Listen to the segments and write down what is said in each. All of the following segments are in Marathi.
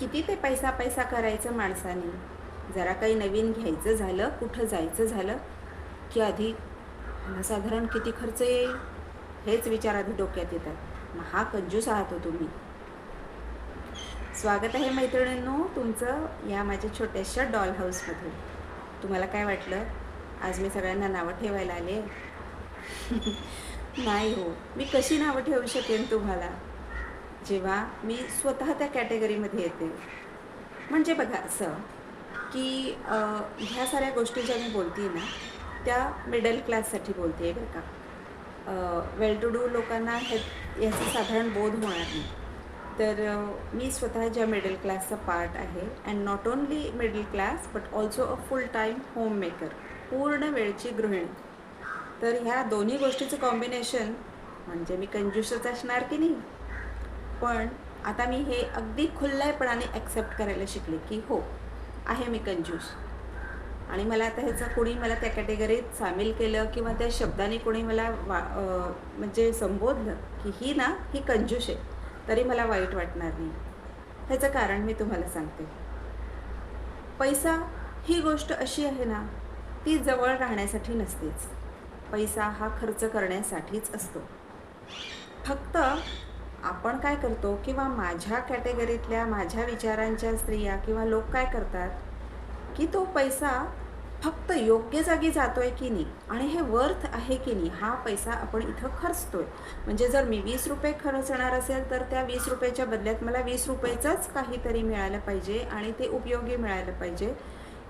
किती ते पैसा पैसा करायचं माणसाने? जरा काही नवीन घ्यायचं झालं कुठं जायचं झालं की आधी साधारण किती खर्च येईल? हेच विचार आधी डोक्यात येतात. मग हा कंजूस आहात हो तुम्ही. स्वागत आहे मैत्रिणींनो तुमचं या माझ्या छोट्याशा डॉल हाऊसमध्ये तुम्हाला काय वाटलं? आज मी सगळ्यांना नावं ठेवायला आले. नाही हो मी कशी नावं ठेवू शकेन तुम्हाला? जेव्हा मी स्वतः त्या कॅटेगरीमध्ये येते. म्हणजे बघा असं की ह्या साऱ्या गोष्टी ज्या मी बोलते ना त्या मिडल क्लाससाठी बोलते बरं का. वेल टू डू लोकांना हे याचा साधारण बोध होणार नाही. तर मी स्वतः ज्या मिडल क्लासचा पार्ट आहे and not only middle class but also a full time homemaker पूर्ण वेळची गृहिणी. तर ह्या दोन्ही गोष्टीचं कॉम्बिनेशन म्हणजे मी कंज्युसच असणार की नाही? पण आता मी हे अगदी खुल्लायपणाने ॲक्सेप्ट करायला शिकले की हो आहे मी कंजूस. आणि मला आता ह्याचं कोणी मला त्या कॅटेगरीत सामील केलं किंवा त्या शब्दाने कोणी मला वा म्हणजे संबोधलं की ही ना ही कंजूस आहे तरी मला वाईट वाटणार नाही. ह्याचं कारण मी तुम्हाला सांगते. पैसा ही गोष्ट अशी आहे ना ती जवळ राहण्यासाठी नसतेच. पैसा हा खर्च करण्यासाठीच असतो. फक्त आपण काय करतो किंवा माझ्या कॅटेगरीतल्या माझ्या विचारांच्या स्त्रिया किंवा लोक काय करतात की तो पैसा फक्त योग्य जागी जातो आहे की नाही आणि हे वर्थ आहे की नाही हा पैसा आपण इथं खर्चतोय. म्हणजे जर मी वीस रुपये खर्चणार असेल तर त्या वीस रुपयाच्या बदल्यात मला वीस रुपयेचंच काहीतरी मिळालं पाहिजे आणि ते उपयोगी मिळालं पाहिजे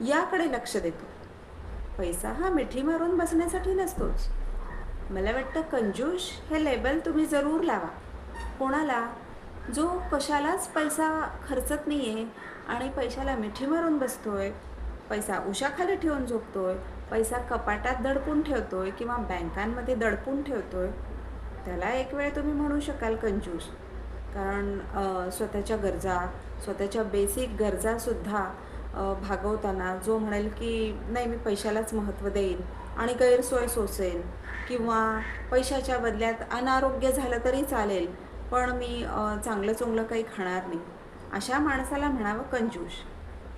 याकडे लक्ष देतो. पैसा हा मिठी मारून बसण्यासाठी नसतोच. मला वाटतं कंजूश हे लेबल तुम्ही जरूर लावा. कोणाला जो कशालाच पैसा खर्चत नाही आहे आणि पैशाला मिठी मारून बसतो आहे पैसा उशाखाली ठेवून झोपतो आहे पैसा कपाटात दडपून ठेवतो आहे किंवा बँकांमध्ये दडपून ठेवतो आहे त्याला एक वेळ तुम्ही म्हणू शकाल कंजूस. कारण स्वतःच्या गरजा स्वतःच्या बेसिक गरजासुद्धा भागवताना जो म्हणेल की नाही मी पैशालाच महत्त्व देईन आणि गैरसोय सोसेन किंवा पैशाच्या बदल्यात अनारोग्य झालं तरी चालेल पण मी चांगलं चोंगलं काही खाणार नाही. अशा माणसाला म्हणावं कंजूश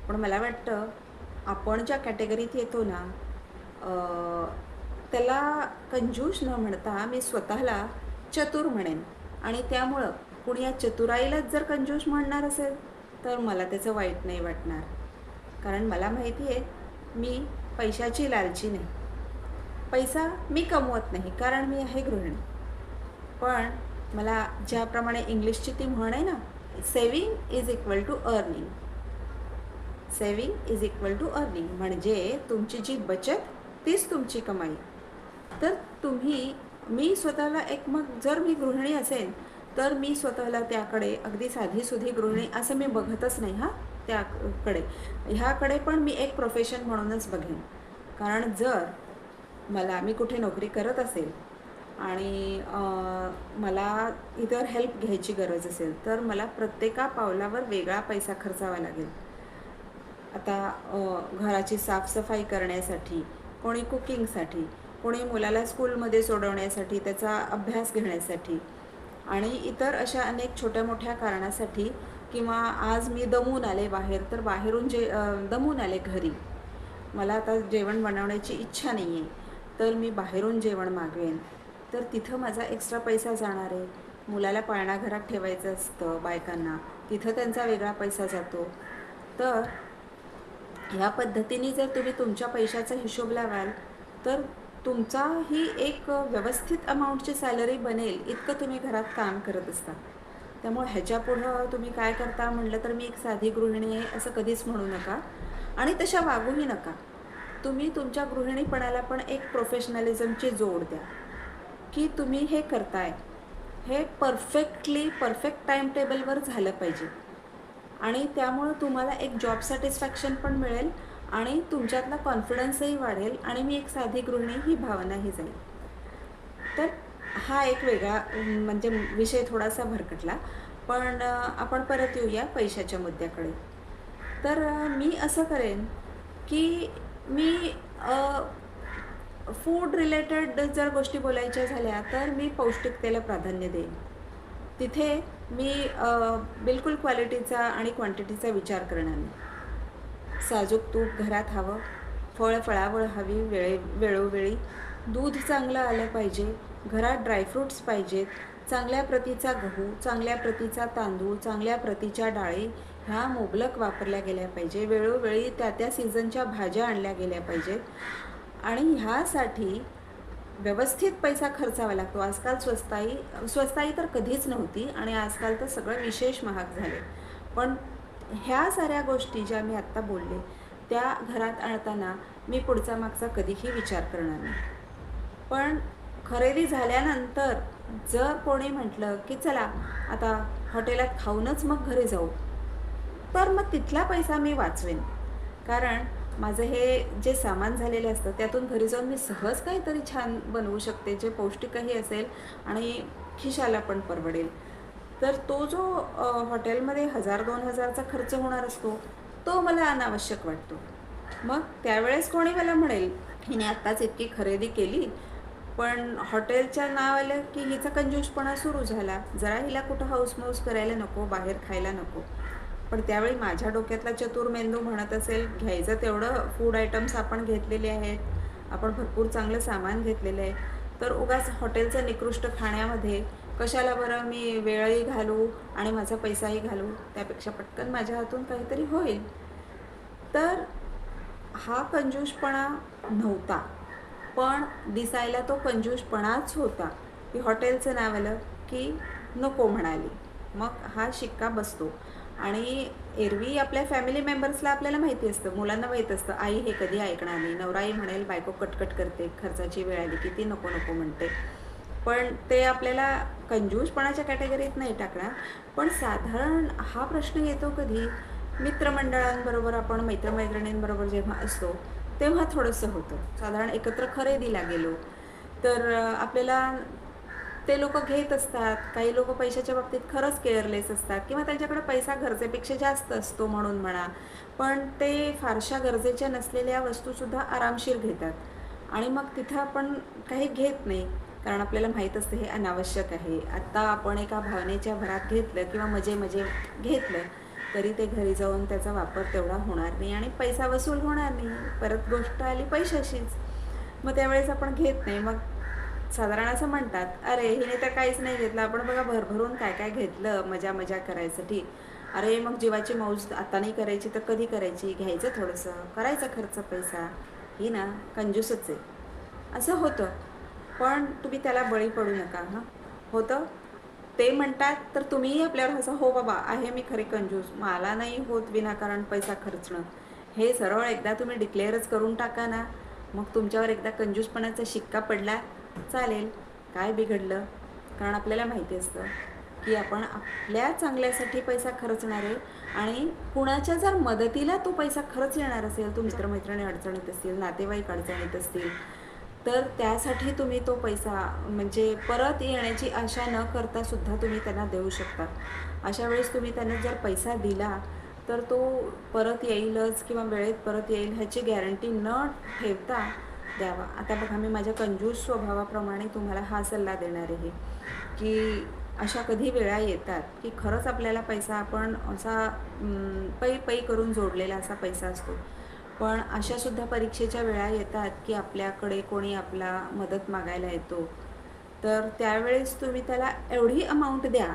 पण मला वाटतं आपण ज्या कॅटेगरीत येतो ना त्याला कंजूश न म्हणता मी स्वतःला चतुर म्हणेन. आणि त्यामुळं कुणी या चतुराईलाच जर कंजूस म्हणणार असेल तर मला त्याचं वाईट नाही वाटणार. कारण मला माहिती आहे मी पैशाची लालची नाही. पैसा मी कमवत नाही कारण मी आहे गृहिणी. पण मला ज्याप्रमाणे इंग्लिशची ती म्हण आहे ना saving is equal to earning saving is equal to earning म्हणजे तुमची जी बचत तीच तुमची कमाई. तर तुम्ही मी स्वतःला एक मग जर मी गृहिणी असेल तर मी स्वतःला त्याकडे अगदी साधीसुधी गृहिणी असं मी बघतच नाही हां त्याकडे. ह्याकडे पण मी एक प्रोफेशन म्हणूनच बघेन. कारण जर मला मी कुठे नोकरी करत असेल आणि मला इतर हेल्प घ्यायची गरज असेल तर मला प्रत्येका पावलावर वेगळा पैसा खर्चावा लागेल. आता घराची साफसफाई करण्यासाठी कोणी कुकिंगसाठी कोणी मुलाला स्कूलमध्ये सोडवण्यासाठी त्याचा अभ्यास घेण्यासाठी आणि इतर अशा अनेक छोट्या मोठ्या कारणासाठी किंवा आज मी दमून आले बाहेर तर बाहेरून जे दमून आले घरी मला आता जेवण बनवण्याची इच्छा नाही आहे तर मी बाहेरून जेवण मागवेन. तर तिथं माझा एक्स्ट्रा पैसा जाणार आहे. मुलाला पाळणाघरात ठेवायचं असतं बायकांना. तिथं त्यांचा वेगळा पैसा जातो. तर ह्या पद्धतीने जर तुम्ही तुमच्या पैशाचा हिशोब लावाल तर तुमचा ही एक व्यवस्थित अमाऊंटची सॅलरी बनेल इतकं तुम्ही घरात काम करत असता. त्यामुळे ह्याच्यापुढं तुम्ही काय करता म्हटलं तर मी एक साधी गृहिणी आहे असं कधीच म्हणू नका. आणि तशा वागूही नका. तुम्ही तुमच्या गृहिणीपणाला पण एक प्रोफेशनलिझमची जोड द्या. की तुम्ही हे करताय. हे परफेक्टली परफेक्ट टाईम टेबलवर झालं पाहिजे. आणि त्यामुळं तुम्हाला एक जॉब सॅटिस्फॅक्शन पण मिळेल आणि तुमच्यातला कॉन्फिडन्सही वाढेल आणि मी एक साधी गृहिणी ही भावनाही जाईल. तर हा एक वेगळा म्हणजे विषय थोडासा भरकटला पण आपण परत येऊया पैशाच्या मुद्द्याकडे. तर मी असं करेन की मी फूड रिलेटेड जर गोष्टी बोलायच्या झाल्या तर मी पौष्टिकतेला प्राधान्य देईन. तिथे मी बिलकुल क्वालिटीचा आणि क्वांटिटीचा विचार करणार नाही. साजूक तूप घरात हवं फळ फळावळ हवी वेळे वेळोवेळी. दूध चांगलं आलं पाहिजे घरात ड्रायफ्रूट्स पाहिजेत. चांगल्या प्रतीचा गहू चांगल्या प्रतीचा तांदूळ चांगल्या प्रतीच्या डाळी ह्या मुबलक वापरल्या गेल्या पाहिजे. वेळोवेळी त्या त्या सीझनच्या भाज्या आणल्या गेल्या पाहिजेत. आणि ह्यासाठी व्यवस्थित पैसा खर्चावा लागतो. आजकाल स्वस्ताई स्वस्ताई तर कधीच नव्हती आणि आजकाल तर सगळं विशेष महाग झाले. पण ह्या साऱ्या गोष्टी ज्या मी आत्ता बोलले त्या घरात आणताना मी पुढचा मागचा कधीही विचार करणार नाही. पण खरेदी झाल्यानंतर जर कोणी म्हटलं की चला आता हॉटेलात खाऊनच मग घरी जाऊ तर मग तिथला पैसा मी वाचवेन. कारण माझं हे जे सामान झालेले असतं त्यातून घरी जाऊन मी सहज काहीतरी छान बनवू शकते जे पौष्टिकही असेल आणि खिशाला पण परवडेल. तर तो जो हॉटेलमध्ये हजार दोन हजारचा खर्च होणार असतो तो मला अनावश्यक वाटतो. मग त्यावेळेस कोणी मला म्हणेल हिने आत्ताच इतकी खरेदी केली पण हॉटेलच्या नाव आलं की हिचा कंजूसपणा सुरू झाला. जरा हिला कुठं हाऊसमाऊस करायला नको बाहेर खायला नको. पण त्यावेळी माझ्या डोक्यातला चतुर मेंदू म्हणत असेल घ्यायचं तेवढं फूड आयटम्स आपण घेतलेले आहेत. आपण भरपूर चांगलं सामान घेतलेलं आहे. तर उगाच हॉटेलचं निकृष्ट खाण्यामध्ये कशाला बरं मी वेळही घालू आणि माझा पैसाही घालू? त्यापेक्षा पटकन माझ्या हातून काहीतरी होईल. तर हा कंजूषपणा नव्हता पण दिसायला तो कंजूषपणाच होता. की हॉटेलचं नाव आलं की नको म्हणाली. मग हा शिक्का बसतो. आणि एरवी आपल्या फॅमिली मेंबर्सला आपल्याला माहिती असतं मुलांना माहीत असतं आई हे कधी ऐकणार नाही. नवराई म्हणेल बायको कटकट करते खर्चाची वेळ आली की ती नको नको म्हणते. पण ते आपल्याला कंजूसपणाच्या कॅटेगरीत नाही टाकणार. पण साधारण हा प्रश्न येतो कधी मित्रमंडळांबरोबर आपण मैत्रमैत्रिणींबरोबर जेव्हा असतो तेव्हा थोडंसं होतं. साधारण एकत्र खरेदीला गेलो तर आपल्याला ते लोक घेत असतात. काही लोक पैशाच्या बाबतीत खरंच केअरलेस असतात किंवा त्यांच्याकडे पैसा गरजेपेक्षा जास्त असतो म्हणून म्हणा. पण ते फारशा गरजेच्या नसलेल्या वस्तूसुद्धा आरामशीर घेतात. आणि मग तिथं आपण काही घेत नाही. कारण आपल्याला माहीत असतं हे अनावश्यक आहे. आत्ता आपण एका भावनेच्या भरात घेतलं किंवा मजे मजे घेतलं तरी ते घरी जाऊन त्याचा वापर तेवढा होणार नाही आणि पैसा वसूल होणार नाही. परत गोष्ट आली पैशाशीच. मग त्यावेळेस आपण घेत नाही. मग साधारण असं म्हणतात अरे हिने तर काहीच नाही घेतलं. आपण बघा भरभरून काय काय घेतलं मजा मजा करायसाठी. अरे मग जीवाची मौज आता नाही करायची तर कधी करायची? घ्यायचं थोडंसं. करायचा खर्च पैसा. ही ना कंजूसच आहे. असं होतं. पण तुम्ही त्याला बळी पडू नका हां. होतं. ते म्हणतात तर तुम्हीही आपल्यावर असं हो बाबा आहे मी खरी कंजूस. मला नाही होत विनाकारण पैसा खर्चणं. हे सरळ एकदा तुम्ही डिक्लेअरच करून टाका ना. मग तुमच्यावर एकदा कंजूसपणाचा शिक्का पडला चालेल. काय बिघडलं? कारण आपल्याला माहिती असतं की आपण आपल्या चांगल्यासाठी पैसा खर्चणार आहे आणि कुणाच्या जर मदतीला तो पैसा खरंच येणार असेल तो मित्रमैत्रिणी अडचणीत असतील नातेवाईक अडचणीत असतील तर त्यासाठी तुम्ही तो पैसा म्हणजे परत येण्याची आशा न करता सुद्धा तुम्ही त्यांना देऊ शकता. अशा वेळेस तुम्ही त्यांना जर पैसा दिला तर तो परत येईलच किंवा वेळेत परत येईल ह्याची गॅरंटी न ठेवता द्यावा. आता बघा मी माझ्या कंजूस स्वभावाप्रमाणे तुम्हाला हा सल्ला देणार आहे की अशा कधी वेळा येतात की खरंच आपल्याला पैसा आपण असा पै पै करून जोडलेला असा पैसा असतो. पण अशासुद्धा परीक्षेच्या वेळा येतात की आपल्याकडे कोणी आपला मदत मागायला येतो. तर त्यावेळेस तुम्ही त्याला एवढी अमाऊंट द्या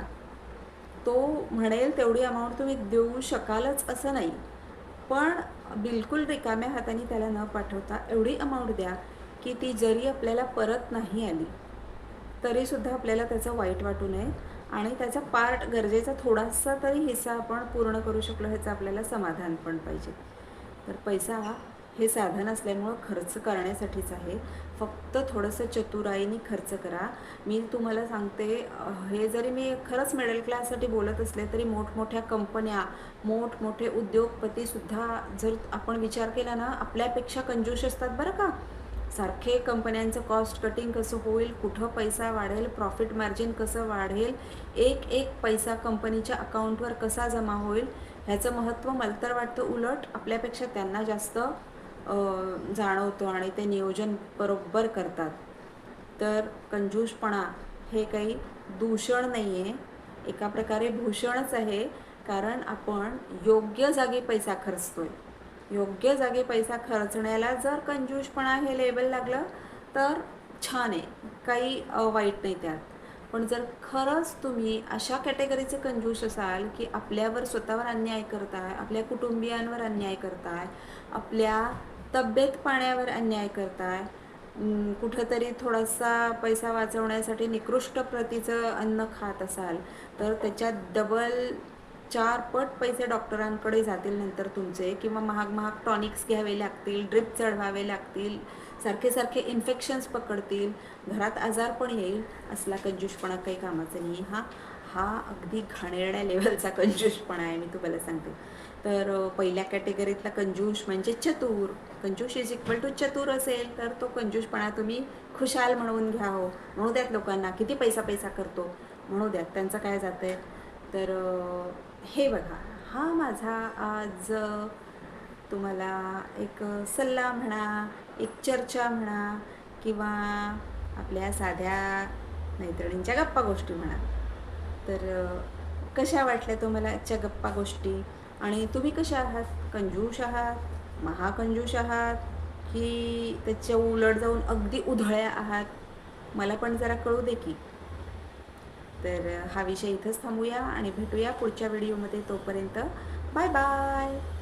तो म्हणेल तेवढी अमाऊंट तुम्ही देऊ शकालच असं नाही. पण बिलकुल रिकाम्या हाताने त्याला न पाठवता एवढी अमाऊंट द्या की ती जरी आपल्याला परत नाही आली तरीसुद्धा आपल्याला त्याचं वाईट वाटू नये आणि त्याचा पार्ट गरजेचा थोडासा तरी हिस्सा आपण पूर्ण करू शकलो ह्याचं आपल्याला समाधान पण पाहिजे. तर पैसा हे साधन असल्यामुळं खर्च करण्यासाठीच आहे. फक्त थोडंसं चतुराईने खर्च करा. मी तुम्हाला सांगते हे जरी मी खरंच मिडल क्लाससाठी बोलत असले तरी मोठमोठ्या कंपन्या मोठमोठे उद्योगपतीसुद्धा जर आपण विचार केला ना आपल्यापेक्षा कंजूस असतात बरं का. सारखे कंपन्यांचं कॉस्ट कटिंग कसं होईल कुठं पैसा वाढेल प्रॉफिट मार्जिन कसं वाढेल एक एक पैसा कंपनीच्या अकाउंटवर कसा जमा होईल ह्याचं महत्त्व मला तर वाटतं उलट आपल्यापेक्षा त्यांना जास्त जाणवतो आणि ते नियोजन बरोबर करतात. तर कंजूषपणा हे काही दूषण नाही आहे एका प्रकारे भूषणच आहे. कारण आपण योग्य जागी पैसा खर्चतोय. योग्य जागी पैसा खर्चण्याला जर कंजूषपणा हे लेबल लागलं तर छान आहे. काही वाईट नाही त्यात. पण जर खरंच तुम्ही अशा कॅटेगरीचे कंजूस असाल की आपल्यावर स्वतःवर अन्याय करताय आपल्या कुटुंबियांवर अन्याय करताय आपल्या तब्येत पाण्यावर अन्याय करताय. कुठंतरी थोडासा पैसा वाचवण्यासाठी निकृष्ट प्रतीचं अन्न खात असाल तर त्याच्यात डबल चार पट पैसे डॉक्टरांकडे जातील नंतर तुमचे किंवा महाग महाग टॉनिक्स घ्यावे लागतील ड्रिप चढवावे लागतील सारखे सारखे इन्फेक्शन्स पकडतील. घरात आजार पण येईल असला कंजूषपणा काही कामाचा नाही. हा हा अगदी घाणेरड्या लेवलचा कंजूषपणा आहे मी तुम्हाला सांगते. तर पहिल्या कॅटेगरीतला कंजूष म्हणजे चतुर. कंजूष इज इक्वल टू चतुर असेल तर तो कंजूषपणा तुम्ही खुशाल म्हणून घ्या हो. म्हणू द्यात लोकांना किती पैसा पैसा करतो? म्हणू द्यात. त्यांचं काय जातं आहे तर हे बघा. हा माझा आज तुम्हाला एक सल्ला म्हणा एक चर्चा म्हणा किंवा आपल्या साध्या मैत्रिणींच्या गप्पा गोष्टी म्हणा. तर कशा वाटल्या तुम्हाला आजच्या गप्पा गोष्टी? आणि तुम्ही कशा आहात? कंजूष आहात? महाकंजूष आहात? की त्याच्या उलट जाऊन अगदी उधळ्या आहात? मला पण जरा कळू दे की. तर हा विषय इथंच थांबूया आणि भेटूया पुढच्या व्हिडिओमध्ये तोपर्यंत. Bye bye.